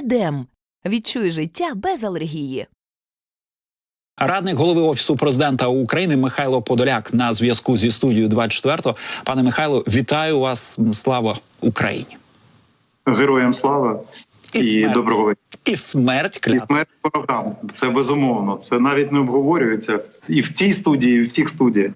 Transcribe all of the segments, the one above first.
Едем. Відчуй життя без алергії. Радник голови офісу президента України Михайло Подоляк на зв'язку зі студією 24. Пане Михайло, вітаю вас. Слава Україні! Героям слава І і, доброго вечора. І смерть І смерть ворогам. Це безумовно. Це навіть не обговорюється і в цій студії, і в всіх студіях.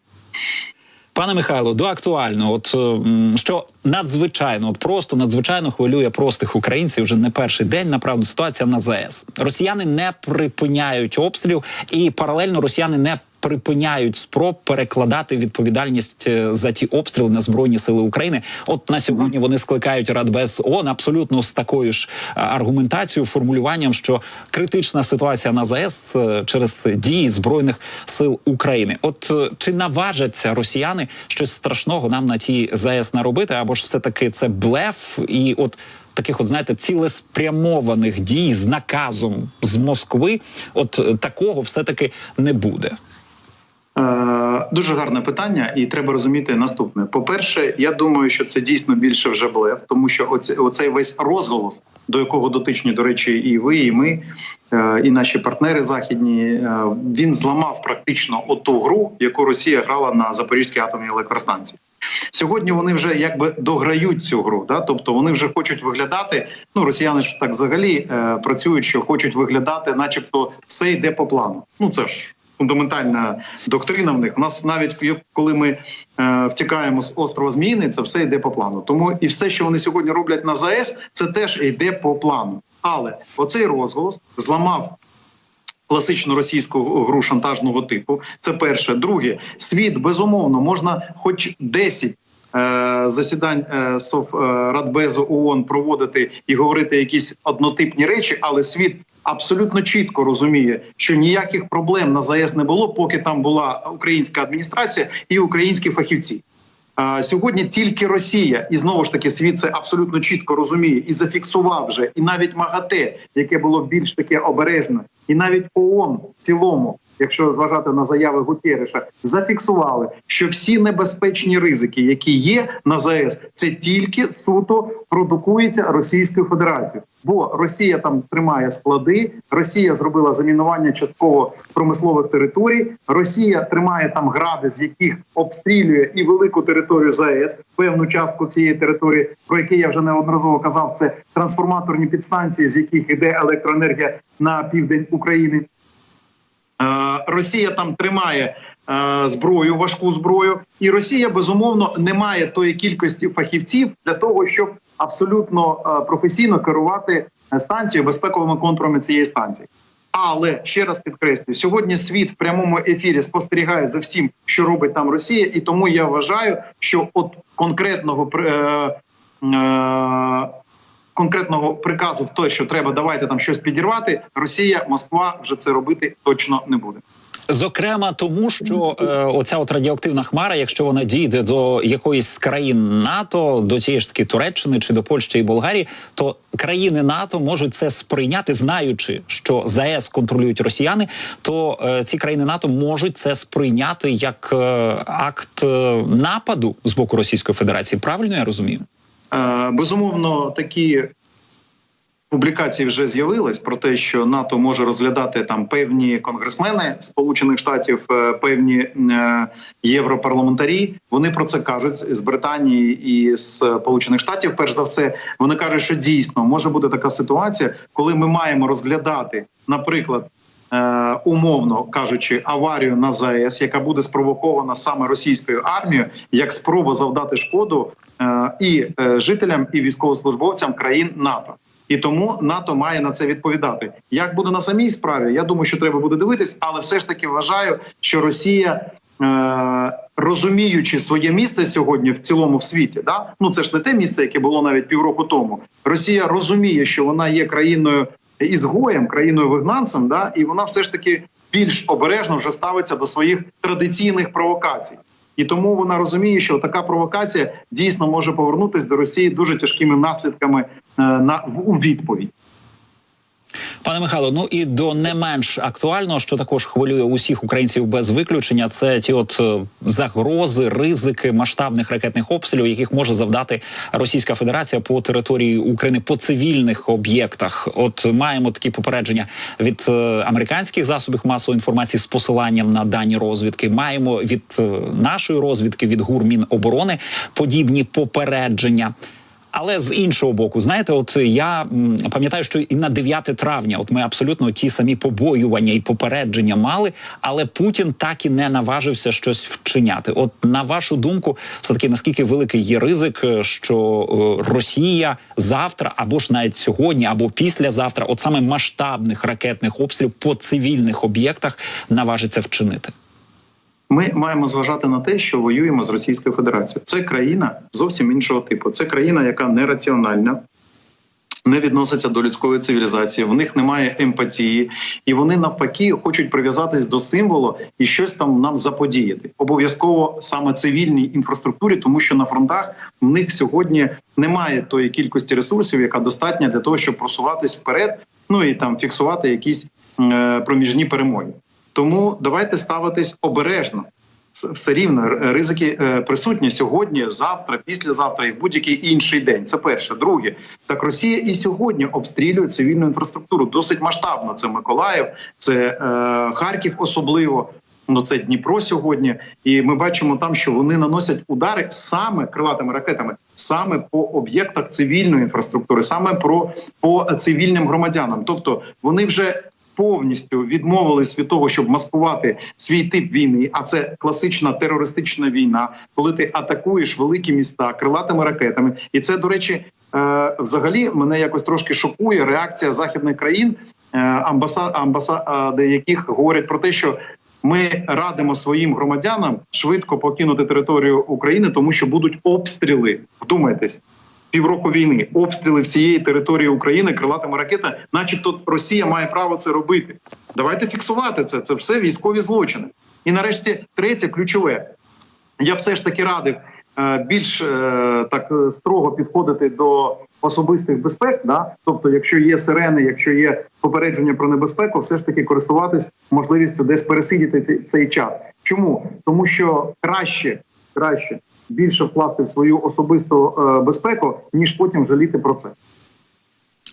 Пане Михайло, до актуального, от е, що надзвичайно, от просто надзвичайно хвилює простих українців вже не перший день. Направду ситуація на ЗАЕС. Росіяни не припиняють обстрілів, і паралельно росіяни не припиняють спроб перекладати відповідальність е, за ті обстріли на збройні сили України. От на сьогодні вони скликають Радбез ООН абсолютно з такою ж е, аргументацією, формулюванням, що критична ситуація на ЗАЕС е, через дії збройних сил України. От чи наважаться росіяни щось страшного нам на тій ЗАЕС наробити, або ж все таки це блеф, і от таких, от знаєте, цілеспрямованих дій з наказом з Москви, от такого все таки не буде. Е, дуже гарне питання, і треба розуміти наступне. По-перше, я думаю, що це дійсно більше вже блеф, тому що оце, оцей весь розголос, до якого дотичні, до речі, і ви, і ми, е, і наші партнери західні, е, він зламав практично оту гру, яку Росія грала на Запорізькій атомній електростанції. Сьогодні вони вже якби дограють цю гру, да? тобто вони вже хочуть виглядати. Ну росіяни ж так взагалі е, працюють, що хочуть виглядати, начебто, все йде по плану. Ну це ж фундаментальна доктрина в них. У нас навіть коли ми е, втікаємо з острова Зміїни, це все йде по плану. Тому і все, що вони сьогодні роблять на ЗАЕС, це теж йде по плану. Але оцей розголос зламав. Класичну російську гру шантажного типу. Це перше. Друге, світ безумовно можна, хоч 10 е, засідань е, Соф е, ООН проводити і говорити якісь однотипні речі, але світ абсолютно чітко розуміє, що ніяких проблем на ЗАЕС не було, поки там була українська адміністрація і українські фахівці. А сьогодні тільки Росія, і знову ж таки світ це абсолютно чітко розуміє і зафіксував вже, і навіть МАГАТЕ, яке було більш таке обережне, і навіть ООН в цілому, якщо зважати на заяви Гутєреша, зафіксували, що всі небезпечні ризики, які є на ЗАЕС, це тільки суто продукується Російською Федерацією. Бо Росія там тримає склади, Росія зробила замінування частково промислових територій. Росія тримає там гради, з яких обстрілює і велику територію ЗАЕС, певну частку цієї території, про яке я вже неодноразово казав. Це трансформаторні підстанції, з яких іде електроенергія на південь України. Е, Росія там тримає е, зброю, важку зброю, і Росія безумовно не має тої кількості фахівців для того, щоб абсолютно е, професійно керувати станцією безпековими контурами цієї станції. Але ще раз підкреслюю, сьогодні світ в прямому ефірі спостерігає за всім, що робить там Росія, і тому я вважаю, що от конкретного е, конкретного приказу в той, що треба давайте там щось підірвати, Росія, Москва вже це робити точно не буде. Зокрема, тому що е, оця от радіоактивна хмара, якщо вона дійде до якоїсь з країн НАТО, до тієї ж таки Туреччини чи до Польщі і Болгарії, то країни НАТО можуть це сприйняти, знаючи, що ЗАЕС контролюють росіяни, то е, ці країни НАТО можуть це сприйняти як е, акт е, нападу з боку Російської Федерації. Правильно я розумію? Е, Безумовно, такі публікації вже з'явились про те, що НАТО може розглядати там певні конгресмени Сполучених Штатів, е, певні е, європарламентарі. Вони про це кажуть з Британії і з Сполучених Штатів. Перш за все, вони кажуть, що дійсно може бути така ситуація, коли ми маємо розглядати, наприклад. Е, Умовно кажучи, аварію на ЗАЕС, яка буде спровокована саме російською армією, як спроба завдати шкоду е, і е, жителям, і військовослужбовцям країн НАТО. І тому НАТО має на це відповідати. Як буде на самій справі? Я думаю, що треба буде дивитись, але все ж таки вважаю, що Росія. Розуміючи своє місце сьогодні в цілому в світі, да ну це ж не те місце, яке було навіть півроку тому. Росія розуміє, що вона є країною ізгоєм, країною вигнанцем, да, і вона все ж таки більш обережно вже ставиться до своїх традиційних провокацій. І тому вона розуміє, що така провокація дійсно може повернутися до Росії дуже тяжкими наслідками е, на у відповідь. Пане Михайло, ну і до не менш актуального, що також хвилює усіх українців без виключення, це ті от е, загрози, ризики масштабних ракетних обстрілів, яких може завдати Російська Федерація по території України по цивільних об'єктах. От маємо такі попередження від е, американських засобів масової інформації з посиланням на дані розвідки. Маємо від е, нашої розвідки від ГУР Міноборони подібні попередження. Але з іншого боку, знаєте, от я пам'ятаю, що і на 9 травня, от ми абсолютно ті самі побоювання і попередження мали, але Путін так і не наважився щось вчиняти. От на вашу думку, все таки наскільки великий є ризик, е, що е, Росія завтра, або ж навіть сьогодні, або післязавтра, от саме масштабних ракетних обстрілів по цивільних об'єктах наважиться вчинити? Ми маємо зважати на те, що воюємо з Російською Федерацією. Це країна зовсім іншого типу. Це країна, яка нераціональна, не відноситься до людської цивілізації. В них немає емпатії, і вони навпаки хочуть прив'язатись до символу і щось там нам заподіяти. Обов'язково саме цивільній інфраструктурі, тому що на фронтах в них сьогодні немає тої кількості ресурсів, яка достатня для того, щоб просуватись вперед, ну і там фіксувати якісь е, проміжні перемоги. Тому давайте ставитись обережно. Все рівно ризики е, присутні сьогодні, завтра, післязавтра і в будь-який інший день. Це перше. Друге, так Росія і сьогодні обстрілює цивільну інфраструктуру досить масштабно. Це Миколаїв, це е, Харків, особливо. Ну, це Дніпро сьогодні, і ми бачимо там, що вони наносять удари саме крилатими ракетами, саме по об'єктах цивільної інфраструктури, саме про по цивільним громадянам. Тобто вони вже повністю відмовились від того, щоб маскувати свій тип війни. А це класична терористична війна, коли ти атакуєш великі міста крилатими ракетами. І це, до речі, е, взагалі мене якось трошки шокує реакція західних країн, е, амбаса, амбасади яких говорять про те, що. Ми радимо своїм громадянам швидко покинути територію України, тому що будуть обстріли. Вдумайтесь, півроку війни, обстріли всієї території України крилатими ракетами, начебто Росія має право це робити. Давайте фіксувати це. Це все військові злочини. І нарешті третє ключове. Я все ж таки радив е, більш е, так е, строго підходити до особистих безпек. Да? Тобто, якщо є сирени, якщо є попередження про небезпеку, все ж таки користуватись можливістю десь пересидіти цей, час. Чому? Тому що краще, краще більше вкласти в свою особисту е, безпеку, ніж потім жаліти про це.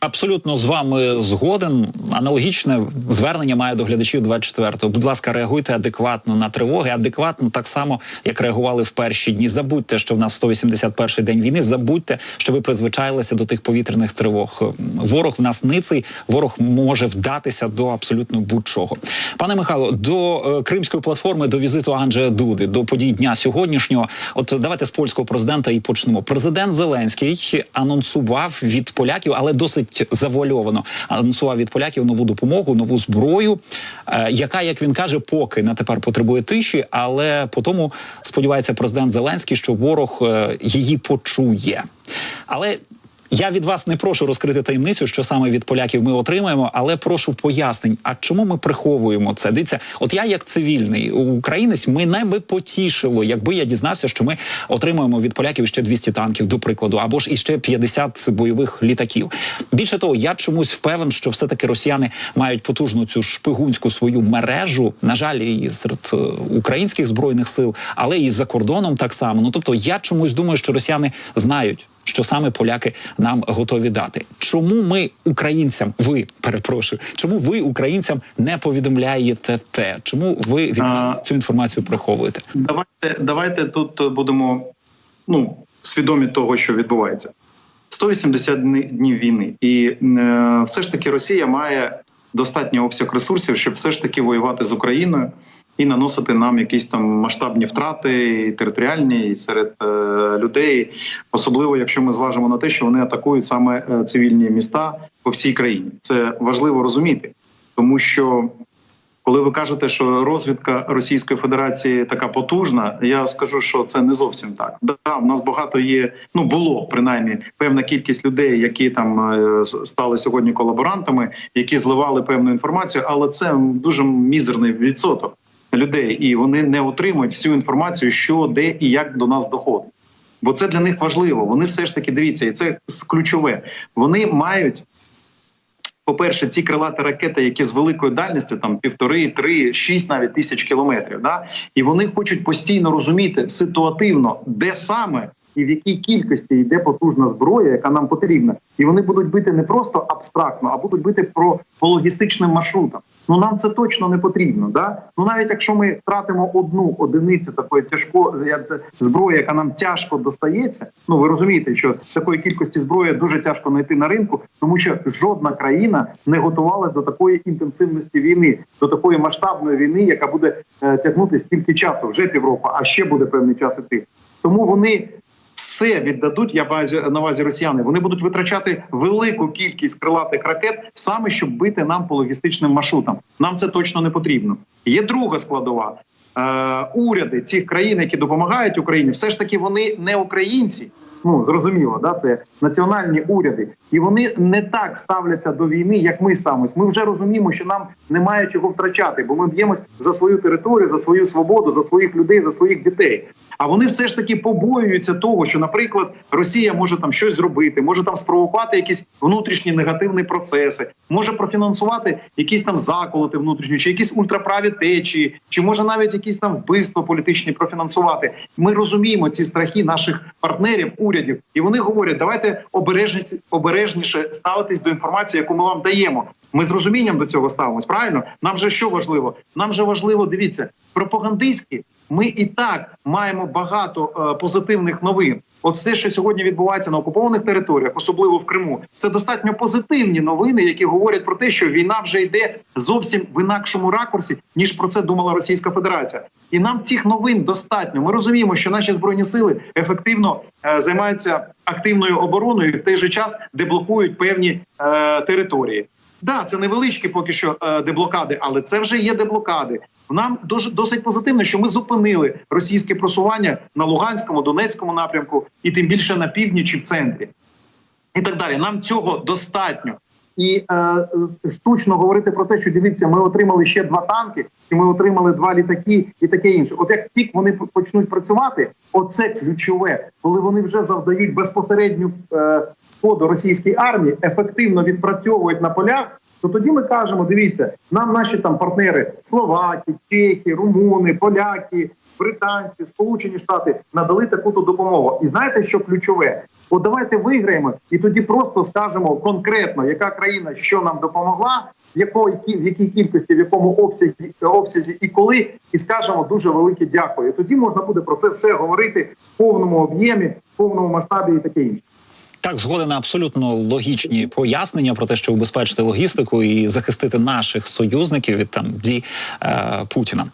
Абсолютно з вами згоден. Аналогічне звернення маю до глядачів 24-го. Будь ласка, реагуйте адекватно на тривоги, адекватно так само, як реагували в перші дні. Забудьте, що в нас 181-й день війни. Забудьте, що ви призвичаїлися до тих повітряних тривог. Ворог в нас ниций, ворог може вдатися до абсолютно будь-чого. Пане Михайло, до е, кримської платформи, до візиту Анджея Дуди, до подій дня сьогоднішнього. От давайте з польського президента і почнемо. Президент Зеленський анонсував від поляків, але досить завуальовано анонсував від поляків нову допомогу, нову зброю, е, яка, як він каже, поки на тепер потребує тиші, але по тому сподівається президент Зеленський, що ворог е, її почує. Але я від вас не прошу розкрити таємницю, що саме від поляків ми отримаємо, але прошу пояснень. А чому ми приховуємо це? Дивіться, от я, як цивільний українець, мене би потішило, якби я дізнався, що ми отримуємо від поляків ще 200 танків, до прикладу, або ж іще 50 бойових літаків. Більше того, я чомусь впевнен, що все таки росіяни мають потужну цю шпигунську свою мережу. На жаль, і серед е, українських збройних сил, але і за кордоном так само. Ну тобто, я чомусь думаю, що росіяни знають що саме поляки нам готові дати. Чому ми українцям, ви перепрошую, чому ви українцям не повідомляєте те? Чому ви від нас А. цю інформацію приховуєте? Давайте, давайте тут будемо ну, свідомі того, що відбувається. 180 дни- днів війни, і е, все ж таки Росія має достатній обсяг ресурсів, щоб все ж таки воювати з Україною і наносити нам якісь там масштабні втрати, і територіальні і серед е, людей, особливо якщо ми зважимо на те, що вони атакують саме е, цивільні міста по всій країні. Це важливо розуміти, тому що коли ви кажете, що розвідка Російської Федерації така потужна, я скажу, що це не зовсім так. Да, в нас багато є. Ну було принаймні певна кількість людей, які там е, стали сьогодні колаборантами, які зливали певну інформацію, але це дуже мізерний відсоток людей, і вони не отримують всю інформацію, що де і як до нас доходить. Бо це для них важливо. Вони все ж таки дивіться, і це ключове. Вони мають по-перше, ці крилаті ракети, які з великою дальністю, там півтори, три, шість навіть тисяч кілометрів, да і вони хочуть постійно розуміти ситуативно, де саме і в якій кількості йде потужна зброя, яка нам потрібна, і вони будуть бити не просто абстрактно, а будуть бити про по логістичним маршрутам. Ну нам це точно не потрібно. Да? Ну навіть якщо ми втратимо одну одиницю такої тяжко зброї, яка нам тяжко достається. Ну ви розумієте, що такої кількості зброї дуже тяжко знайти на ринку, тому що жодна країна не готувалась до такої інтенсивності війни, до такої масштабної війни, яка буде е, тягнути стільки часу, вже півроку, а ще буде певний час іти. Тому вони все віддадуть. Я базі на увазі росіяни. Вони будуть витрачати велику кількість крилатих ракет саме щоб бити нам по логістичним маршрутам. Нам це точно не потрібно. Є друга складова. Е, уряди цих країн, які допомагають Україні, все ж таки вони не українці. Ну зрозуміло, да це національні уряди, і вони не так ставляться до війни, як ми ставимось. Ми вже розуміємо, що нам немає чого втрачати, бо ми б'ємось за свою територію, за свою свободу, за своїх людей, за своїх дітей. А вони все ж таки побоюються того, що, наприклад, Росія може там щось зробити, може там спровокувати якісь внутрішні негативні процеси, може профінансувати якісь там заколоти внутрішні, чи якісь ультраправі течії, чи може навіть якісь там вбивства політичні профінансувати. Ми розуміємо ці страхи наших партнерів, урядів, і вони говорять: давайте обережніше, обережніше ставитись до інформації, яку ми вам даємо. Ми з розумінням до цього ставимось. Правильно, нам же що важливо? Нам же важливо, дивіться, пропагандистські. Ми і так маємо багато е, позитивних новин. От все, що сьогодні відбувається на окупованих територіях, особливо в Криму, це достатньо позитивні новини, які говорять про те, що війна вже йде зовсім в інакшому ракурсі, ніж про це думала Російська Федерація. І нам цих новин достатньо. Ми розуміємо, що наші збройні сили ефективно е, займаються активною обороною і в той же час деблокують певні е, території. Да, це невеличкі поки що е, деблокади, але це вже є деблокади. Нам дуже досить позитивно, що ми зупинили російське просування на Луганському, Донецькому напрямку, і тим більше на півдні в центрі, і так далі. Нам цього достатньо. І е, штучно говорити про те, що дивіться, ми отримали ще два танки, чи ми отримали два літаки, і таке інше. От як тільки вони почнуть працювати, оце ключове, коли вони вже завдають безпосередню е, шкоду російській армії, ефективно відпрацьовують на полях. То тоді ми кажемо: дивіться, нам наші там партнери словаки, чехи, румуни, поляки, британці, сполучені штати надали таку то допомогу. І знаєте, що ключове? От давайте виграємо, і тоді просто скажемо конкретно, яка країна що нам допомогла, в якої в якій кількості, в якому обсязі обсязі і коли, і скажемо дуже велике дякую. Тоді можна буде про це все говорити в повному об'ємі, в повному масштабі і таке інше. Так, згоди на абсолютно логічні пояснення про те, що убезпечити логістику і захистити наших союзників від там дій е, Путіна.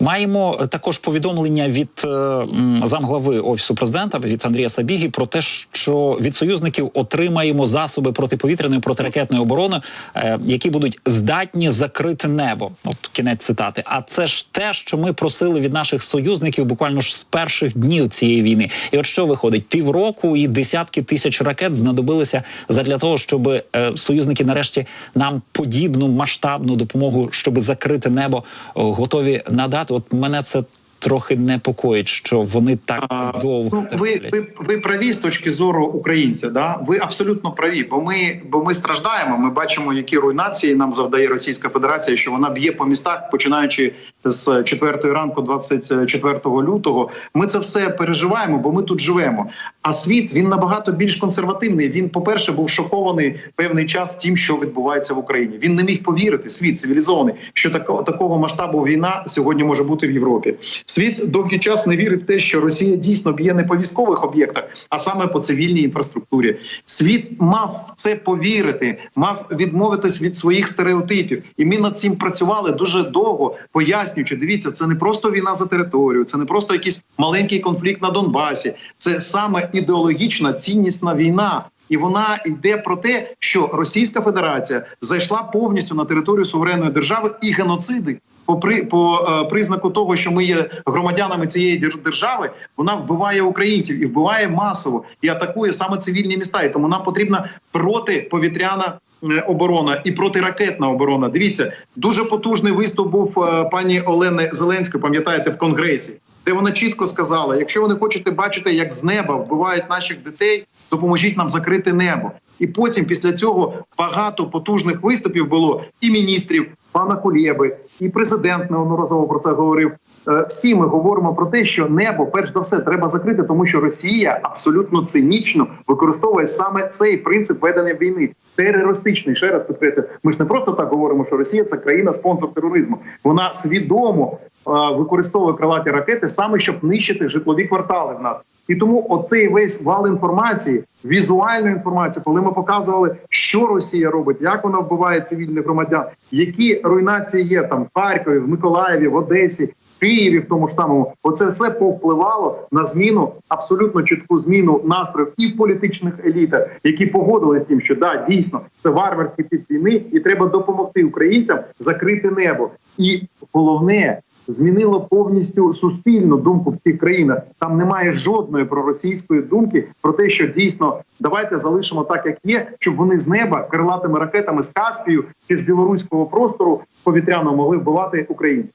Маємо також повідомлення від е, замглави офісу президента від Андрія Сабігі про те, що від союзників отримаємо засоби протиповітряної протиракетної оборони, е, які будуть здатні закрити небо. От кінець цитати. А це ж те, що ми просили від наших союзників буквально ж з перших днів цієї війни. І от що виходить, півроку і десятки тисяч ракет знадобилися задля того, щоб е, союзники нарешті нам подібну масштабну допомогу, щоб закрити небо, готові надати. От мене це трохи непокоїть, що вони так А, довго Ну, ви, ви, ви праві з точки зору українця. Да? Ви абсолютно праві, бо ми, бо ми страждаємо. Ми бачимо, які руйнації нам завдає Російська Федерація, що вона б'є по містах, починаючи з 4 ранку, 24 лютого. Ми це все переживаємо, бо ми тут живемо. А світ він набагато більш консервативний. Він, по перше, був шокований певний час тим, що відбувається в Україні. Він не міг повірити, світ цивілізований, що такого такого масштабу війна сьогодні може бути в Європі. Світ довгий час не вірив в те, що Росія дійсно б'є не по військових об'єктах, а саме по цивільній інфраструктурі. Світ мав в це повірити, мав відмовитись від своїх стереотипів, і ми над цим працювали дуже довго, пояснюючи, дивіться, це не просто війна за територію, це не просто якийсь маленький конфлікт на Донбасі, це саме ідеологічна ціннісна війна. І вона йде про те, що Російська Федерація зайшла повністю на територію суверенної держави і геноциди по при по е, признаку того, що ми є громадянами цієї дер- держави, вона вбиває українців і вбиває масово і атакує саме цивільні міста. І тому нам потрібна протиповітряна е, оборона і протиракетна оборона. Дивіться, дуже потужний виступ був е, пані Олени Зеленської. Пам'ятаєте, в конгресі, де вона чітко сказала: якщо ви не хочете бачити, як з неба вбивають наших дітей, допоможіть нам закрити небо. І потім, після цього, багато потужних виступів було і міністрів, пана Кулєби, і президент неодноразово про це говорив. Е, Всі ми говоримо про те, що небо, перш за все, треба закрити, тому що Росія абсолютно цинічно використовує саме цей принцип ведення війни. Терористичний, ще раз підкреслю. Ми ж не просто так говоримо, що Росія це країна спонсор тероризму. Вона свідомо е, використовує крилаті ракети саме щоб нищити житлові квартали в нас. І тому оцей весь вал інформації, візуальної інформації, коли ми показували, що Росія робить, як вона вбиває цивільних громадян, які руйнації є там в Харкові, в Миколаєві, в Одесі, в Києві, в тому ж самому, оце все повпливало на зміну абсолютно чітку зміну настроїв і в політичних елітах, які погодились з тим, що да, дійсно це варварський тип війни, і треба допомогти українцям закрити небо. І головне. Змінило повністю суспільну думку в цих країнах. Там немає жодної проросійської думки про те, що дійсно давайте залишимо так, як є, щоб вони з неба крилатими ракетами з Каспію чи з білоруського простору повітряно могли вбивати українців.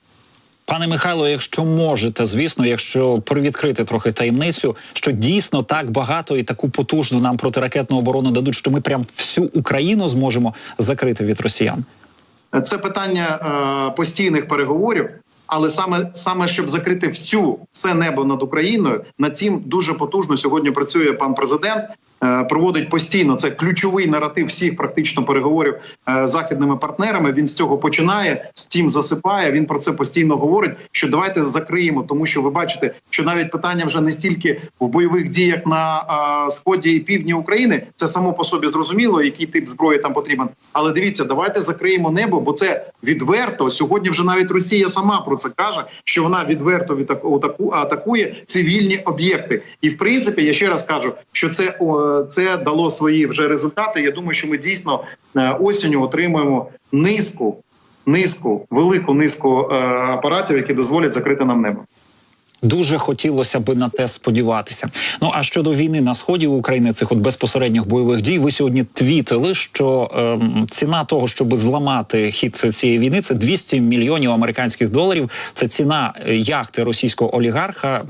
Пане Михайло, якщо можете, звісно, якщо привідкрити трохи таємницю, що дійсно так багато і таку потужну нам протиракетну оборону дадуть, що ми прям всю Україну зможемо закрити від росіян. Це питання е, постійних переговорів. Але саме саме щоб закрити всю все небо над Україною, над цим дуже потужно сьогодні працює пан президент. Е, Проводить постійно це ключовий наратив всіх практично переговорів е, з західними партнерами. Він з цього починає, з цим засипає. Він про це постійно говорить. Що давайте закриємо, тому що ви бачите, що навіть питання вже не стільки в бойових діях на сході і півдні України. Це само по собі зрозуміло, який тип зброї там потрібен. Але дивіться, давайте закриємо небо, бо це відверто. Сьогодні вже навіть Росія сама про це каже, що вона відверто атаку- атакує цивільні об'єкти. І в принципі, я ще раз кажу, що це о, це дало свої вже результати. Я думаю, що ми дійсно е, осінню отримуємо низку, низку, велику низку е, апаратів, які дозволять закрити нам небо. Дуже хотілося би на те сподіватися. Ну а щодо війни на сході України, цих от безпосередніх бойових дій, ви сьогодні твітили, що ем, ціна того, щоб зламати хід цієї війни, це 200 мільйонів американських доларів. Це ціна е, яхти російського олігарха.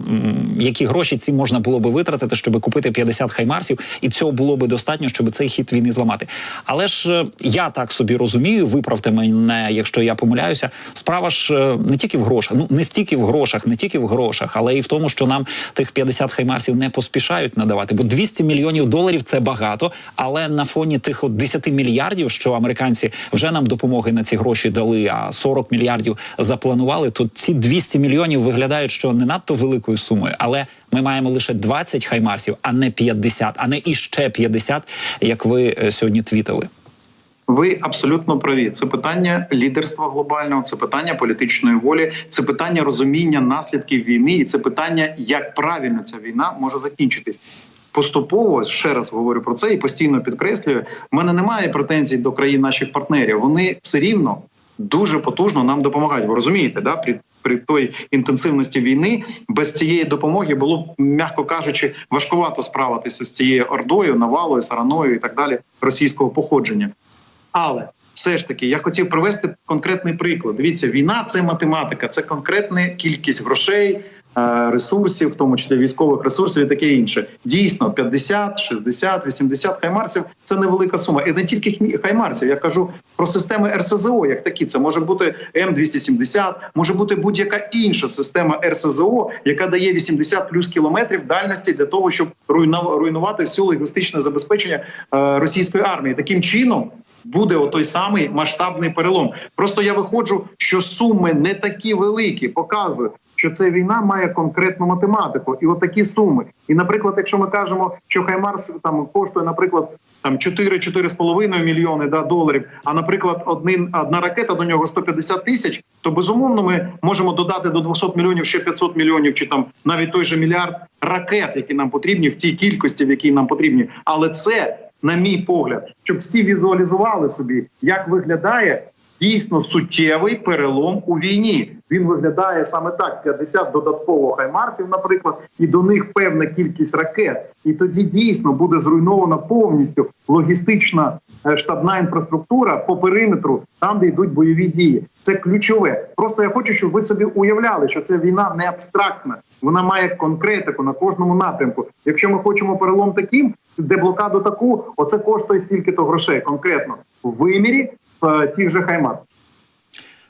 Які гроші ці можна було би витратити, щоб купити 50 хаймарсів, і цього було би достатньо, щоб цей хід війни зламати. Але ж е, я так собі розумію, виправте мене, якщо я помиляюся. Справа ж е, не тільки в грошах, ну не стільки в грошах, не тільки в грошах, але і в тому, що нам тих 50 хаймарсів не поспішають надавати. Бо 200 мільйонів доларів це багато. Але на фоні тих от 10 мільярдів, що американці вже нам допомоги на ці гроші дали, а 40 мільярдів запланували. То ці 200 мільйонів виглядають, що не надто великою сумою, але ми маємо лише 20 хаймарсів, а не 50, а не іще 50, як ви е, сьогодні твітили. Ви абсолютно праві. Це питання лідерства глобального, це питання політичної волі, це питання розуміння наслідків війни, і це питання, як правильно ця війна може закінчитись. Поступово ще раз говорю про це і постійно підкреслюю. В мене немає претензій до країн наших партнерів. Вони все рівно дуже потужно нам допомагають. Ви розумієте, да? При, при той інтенсивності війни без цієї допомоги було б, м'яко кажучи, важкувато справитися з цією ордою, навалою, сараною і так далі російського походження. Але все ж таки я хотів привести конкретний приклад. Дивіться, війна це математика, це конкретна кількість грошей, е, ресурсів, в тому числі військових ресурсів і таке інше. Дійсно, 50, 60, 80 хаймарсів це невелика сума. І не тільки хаймарсів. Я кажу про системи РСЗО, як такі. Це може бути М270, може бути будь-яка інша система РСЗО, яка дає 80 плюс кілометрів дальності для того, щоб руйнувати всю логістичне забезпечення е, російської армії. Таким чином буде отой самий масштабний перелом. Просто я виходжу, що суми не такі великі, показую. Що ця війна має конкретну математику, і от такі суми. І, наприклад, якщо ми кажемо, що Хаймарс там коштує, наприклад, там 4-4,5 мільйони да, доларів, а наприклад, один одна ракета до нього 150 тисяч, то безумовно ми можемо додати до 200 мільйонів ще 500 мільйонів, чи там навіть той же мільярд ракет, які нам потрібні в тій кількості, в якій нам потрібні. Але це на мій погляд, щоб всі візуалізували собі, як виглядає дійсно суттєвий перелом у війні. Він виглядає саме так: 50 додатково хаймарсів, наприклад, і до них певна кількість ракет. І тоді дійсно буде зруйнована повністю логістична е, штабна інфраструктура по периметру, там де йдуть бойові дії. Це ключове. Просто я хочу, щоб ви собі уявляли, що ця війна не абстрактна. Вона має конкретику на кожному напрямку. Якщо ми хочемо перелом таким, деблокаду таку, оце коштує стільки-то грошей конкретно в вимірі в тих же хаймарс.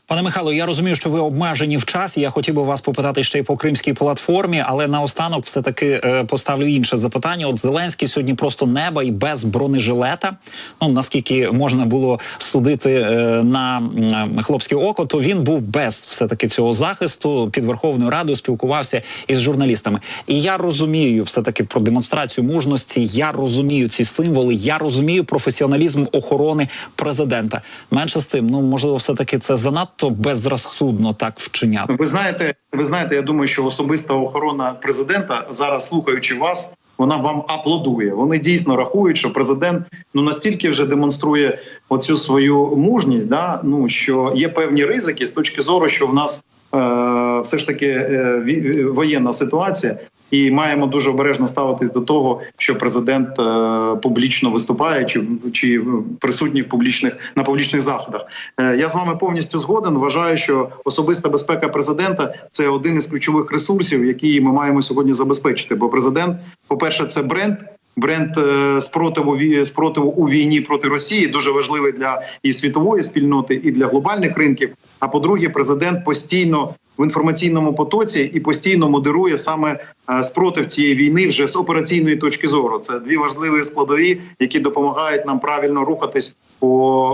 Пане Михайло, я розумію, що ви обмежені в часі. Я хотів би вас попитати ще й по кримській платформі, але наостанок все таки е, поставлю інше запитання. От Зеленський сьогодні просто неба і без бронежилета. Ну наскільки можна було судити е, на м, хлопське око, то він був без все таки цього захисту під Верховною Радою, спілкувався із журналістами. І я розумію все таки про демонстрацію мужності. Я розумію ці символи. Я розумію професіоналізм охорони президента. Менше з тим, ну можливо, все таки це занадто безрозсудно так вчиняти. Ви знаєте, ви знаєте, я думаю, що особиста охорона президента зараз, слухаючи вас, вона вам аплодує. Вони дійсно рахують, що президент ну настільки вже демонструє оцю свою мужність, да ну що є певні ризики з точки зору, що в нас е, все ж таки е, воєнна ситуація. І маємо дуже обережно ставитись до того, що президент е, публічно виступає чи, чи присутній в публічних на публічних заходах. Е, я з вами повністю згоден. Вважаю, що особиста безпека президента це один із ключових ресурсів, які ми маємо сьогодні забезпечити. Бо президент, по перше, це бренд. Бренд е, спротиву спротиву у війні проти Росії дуже важливий для і світової спільноти, і для глобальних ринків. А по-друге, президент постійно в інформаційному потоці і постійно модерує саме е, спротив цієї війни вже з операційної точки зору. Це дві важливі складові, які допомагають нам правильно рухатись по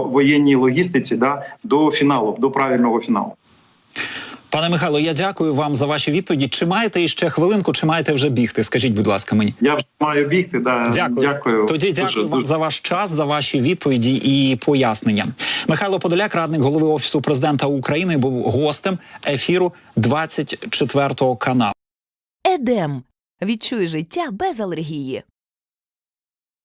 воєнній логістиці, да до фіналу, до правильного фіналу. Пане Михайло, я дякую вам за ваші відповіді. Чи маєте іще хвилинку, чи маєте вже бігти? Скажіть, будь ласка, мені. Я вже маю бігти. Да Дякую. дякую. Тоді Дуже, дякую вам дуже. за ваш час, за ваші відповіді і пояснення. Михайло Подоляк, радник голови офісу президента України, був гостем ефіру 24 каналу. Едем. Відчуй життя без алергії.